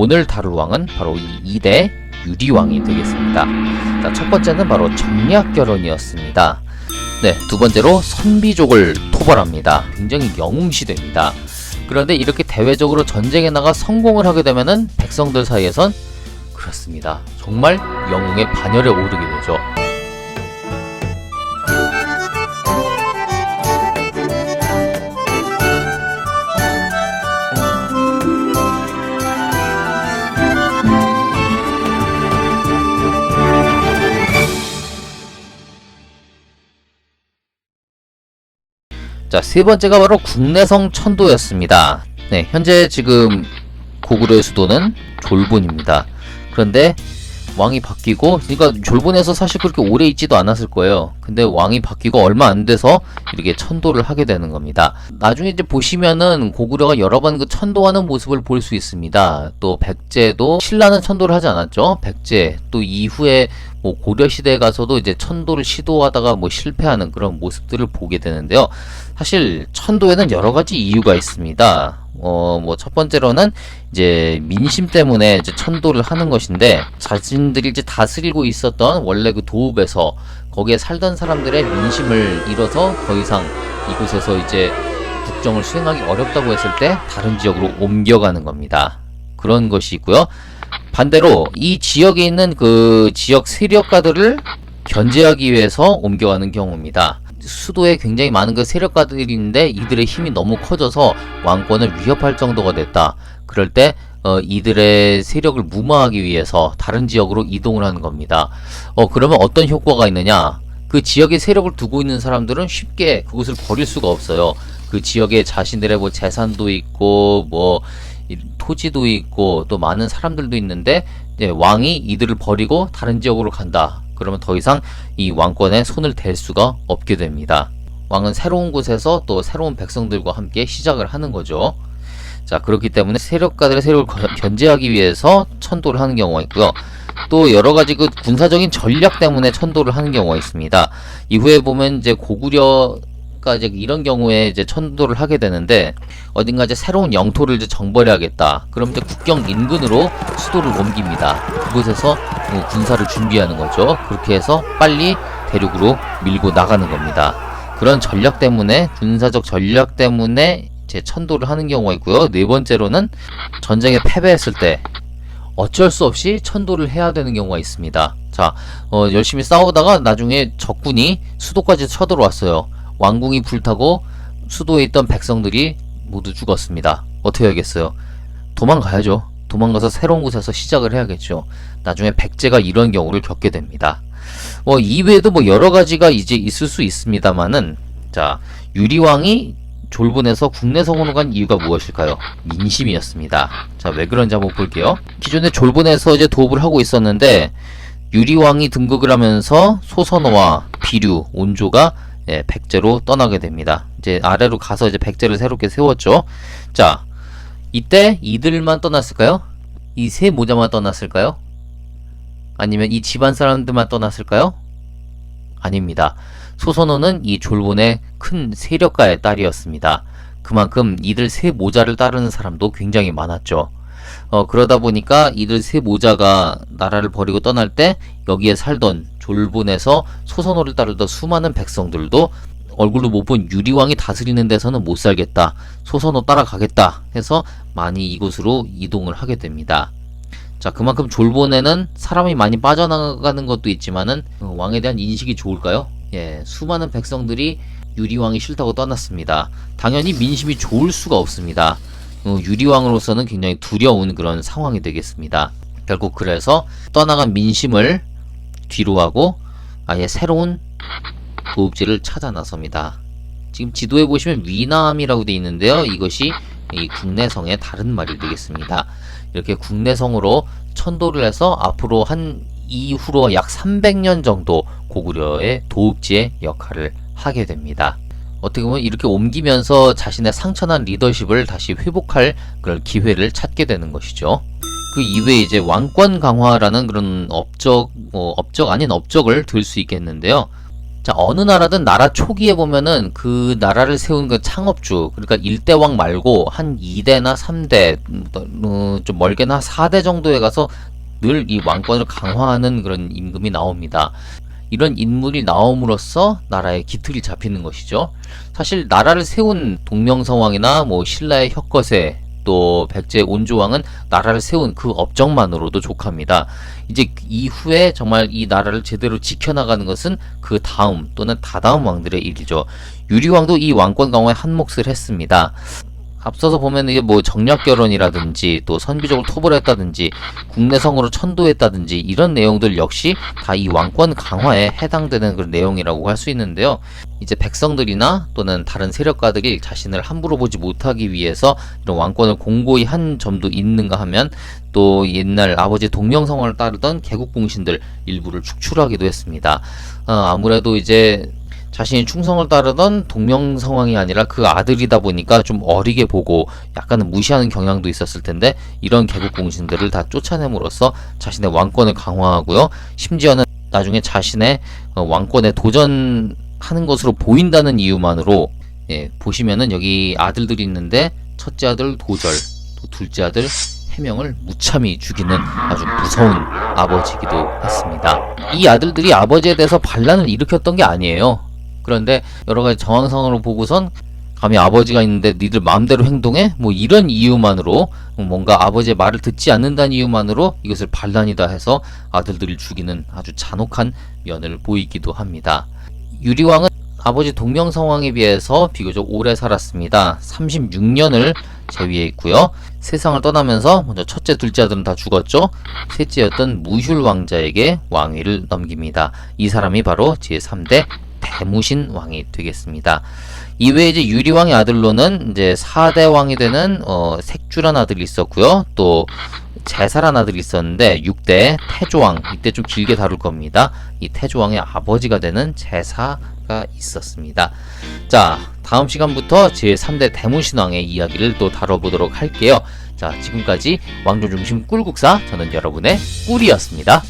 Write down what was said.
오늘 다룰 왕은 바로 이 2대 유리왕이 되겠습니다. 자, 첫 번째는 바로 정략결혼이었습니다. 네, 두 번째로 선비족을 토벌합니다. 굉장히 영웅시대입니다. 그런데 이렇게 대외적으로 전쟁에 나가 성공을 하게 되면은 백성들 사이에선 그렇습니다. 정말 영웅의 반열에 오르게 되죠. 자, 세 번째가 바로 국내성 천도였습니다. 네, 현재 지금 고구려의 수도는 졸본입니다. 그런데 왕이 바뀌고, 그러니까 졸본에서 사실 그렇게 오래 있지도 않았을 거예요. 근데 왕이 바뀌고 얼마 안 돼서 이렇게 천도를 하게 되는 겁니다. 나중에 이제 보시면은 고구려가 여러 번 그 천도하는 모습을 볼 수 있습니다. 또 백제도 신라는 천도를 하지 않았죠. 백제 또 이후에 뭐 고려 시대에 가서도 이제 천도를 시도하다가 뭐 실패하는 그런 모습들을 보게 되는데요. 사실 천도에는 여러 가지 이유가 있습니다. 어, 뭐 첫 번째로는 이제 민심 때문에 이제 천도를 하는 것인데 자신들이 이제 다스리고 있었던 원래 그 도읍에서 거기에 살던 사람들의 민심을 잃어서 더 이상 이곳에서 이제 국정을 수행하기 어렵다고 했을 때 다른 지역으로 옮겨가는 겁니다. 그런 것이 있고요. 반대로 이 지역에 있는 그 지역 세력가들을 견제하기 위해서 옮겨가는 경우입니다. 수도에 굉장히 많은 그 세력가들이 있는데 이들의 힘이 너무 커져서 왕권을 위협할 정도가 됐다. 그럴 때 어, 이들의 세력을 무마하기 위해서 다른 지역으로 이동을 하는 겁니다. 어, 그러면 어떤 효과가 있느냐? 그 지역에 세력을 두고 있는 사람들은 쉽게 그곳을 버릴 수가 없어요. 그 지역에 자신들의 뭐 재산도 있고 뭐 이- 토지도 있고 또 많은 사람들도 있는데 왕이 이들을 버리고 다른 지역으로 간다. 그러면 더 이상 이 왕권에 손을 댈 수가 없게 됩니다. 왕은 새로운 곳에서 또 새로운 백성들과 함께 시작을 하는 거죠. 자, 그렇기 때문에 세력가들의 세력을 거- 견제하기 위해서 천도를 하는 경우가 있고요. 또 여러 가지 그 군사적인 전략 때문에 천도를 하는 경우가 있습니다. 이후에 보면 이제 고구려 가 이제 이런 경우에 이제 천도를 하게 되는데 어딘가 이제 새로운 영토를 이제 정벌해야겠다. 그럼 이제 국경 인근으로 수도를 옮깁니다. 그곳에서 뭐 군사를 준비하는 거죠. 그렇게 해서 빨리 대륙으로 밀고 나가는 겁니다. 그런 전략 때문에 군사적 전략 때문에 제 천도를 하는 경우가 있고요. 네 번째로는 전쟁에 패배했을 때 어쩔 수 없이 천도를 해야 되는 경우가 있습니다. 자, 어, 열심히 싸우다가 나중에 적군이 수도까지 쳐들어왔어요. 왕궁이 불타고 수도에 있던 백성들이 모두 죽었습니다. 어떻게 해야겠어요? 도망가야죠. 도망가서 새로운 곳에서 시작을 해야겠죠. 나중에 백제가 이런 경우를 겪게 됩니다. 뭐 이외에도 뭐 여러 가지가 이제 있을 수 있습니다만은 자 유리왕이 졸본에서 국내 성으로 간 이유가 무엇일까요? 민심이었습니다. 자 왜 그런지 한번 볼게요. 기존에 졸본에서 이제 도읍을 하고 있었는데 유리왕이 등극을 하면서 소선호와 비류, 온조가 예, 백제로 떠나게 됩니다. 이제 아래로 가서 이제 백제를 새롭게 세웠죠. 자 이때 이들만 떠났을까요? 이 세 모자만 떠났을까요? 아니면 이 집안 사람들만 떠났을까요? 아닙니다. 소선호는 이 졸본의 큰 세력가의 딸이었습니다. 그만큼 이들 세 모자를 따르는 사람도 굉장히 많았죠. 어, 그러다 보니까 이들 세 모자가 나라를 버리고 떠날 때 여기에 살던 졸본에서 소선호를 따르던 수많은 백성들도 얼굴도 못본 유리왕이 다스리는 데서는 못 살겠다. 소선호 따라가겠다. 해서 많이 이곳으로 이동을 하게 됩니다. 자, 그만큼 졸본에는 사람이 많이 빠져나가는 것도 있지만은 어, 왕에 대한 인식이 좋을까요? 예, 수많은 백성들이 유리왕이 싫다고 떠났습니다. 당연히 민심이 좋을 수가 없습니다. 어, 유리왕으로서는 굉장히 두려운 그런 상황이 되겠습니다. 결국 그래서 떠나간 민심을 뒤로 하고 아예 새로운 도읍지를 찾아 나섭니다. 지금 지도에 보시면 위남이라고 되어 있는데요. 이것이 이 국내성의 다른 말이 되겠습니다. 이렇게 국내성으로 천도를 해서 앞으로 한 이후로 약 300년 정도 고구려의 도읍지의 역할을 하게 됩니다. 어떻게 보면 이렇게 옮기면서 자신의 상처난 리더십을 다시 회복할 그런 기회를 찾게 되는 것이죠. 그 이외에 이제 왕권 강화라는 그런 업적, 뭐 업적 아닌 업적을 들 수 있겠는데요. 자, 어느 나라든 나라 초기에 보면은 그 나라를 세운 그 창업주, 그러니까 1대왕 말고 한 2대나 3대, 음, 어, 좀 멀게나 4대 정도에 가서 늘 이 왕권을 강화하는 그런 임금이 나옵니다. 이런 인물이 나옴으로써 나라의 기틀이 잡히는 것이죠. 사실 나라를 세운 동명성왕이나 뭐 신라의 혁거세 또 백제 온조왕은 나라를 세운 그 업적만으로도 족합니다. 이제 이후에 정말 이 나라를 제대로 지켜나가는 것은 그 다음 또는 다다음 왕들의 일이죠. 유리왕도 이 왕권 강화에 한 몫을 했습니다. 앞서서 보면 이게 뭐 정략 결혼이라든지 또 선비적으로 토벌 했다든지 국내 성으로 천도했다든지 이런 내용들 역시 다 이 왕권 강화에 해당되는 그런 내용이라고 할 수 있는데요. 이제 백성들이나 또는 다른 세력가들이 자신을 함부로 보지 못하기 위해서 이런 왕권을 공고히 한 점도 있는가 하면 또 옛날 아버지 동명성을 따르던 개국공신들 일부를 축출하기도 했습니다. 어, 아무래도 이제 자신이 충성을 따르던 동명성왕이 아니라 그 아들이다 보니까 좀 어리게 보고 약간은 무시하는 경향도 있었을 텐데 이런 개국 공신들을 다 쫓아냄으로써 자신의 왕권을 강화하고요. 심지어는 나중에 자신의 어, 왕권에 도전하는 것으로 보인다는 이유만으로 예, 보시면은 여기 아들들이 있는데 첫째 아들 도절, 또 둘째 아들 해명을 무참히 죽이는 아주 무서운 아버지이기도 했습니다. 이 아들들이 아버지에 대해서 반란을 일으켰던 게 아니에요. 그런데 여러 가지 정황상으로 보고선 감히 아버지가 있는데 니들 마음대로 행동해? 뭐 이런 이유만으로 뭔가 아버지의 말을 듣지 않는다는 이유만으로 이것을 반란이다 해서 아들들을 죽이는 아주 잔혹한 면을 보이기도 합니다. 유리왕은 아버지 동명성왕에 비해서 비교적 오래 살았습니다. 36년을 재위해 있고요. 세상을 떠나면서 먼저 첫째, 둘째 아들은 다 죽었죠. 셋째였던 무휼 왕자에게 왕위를 넘깁니다. 이 사람이 바로 제3대 대무신 왕이 되겠습니다. 이외에 이제 유리왕의 아들로는 이제 4대 왕이 되는 어, 색주란 아들이 있었고요. 또 제사란 아들이 있었는데 6대 태조왕 이때 좀 길게 다룰 겁니다. 이 태조왕의 아버지가 되는 제사가 있었습니다. 자, 다음 시간부터 제3대 대무신왕의 이야기를 또 다뤄보도록 할게요. 자, 지금까지 왕조 중심 꿀국사 저는 여러분의 꿀이었습니다.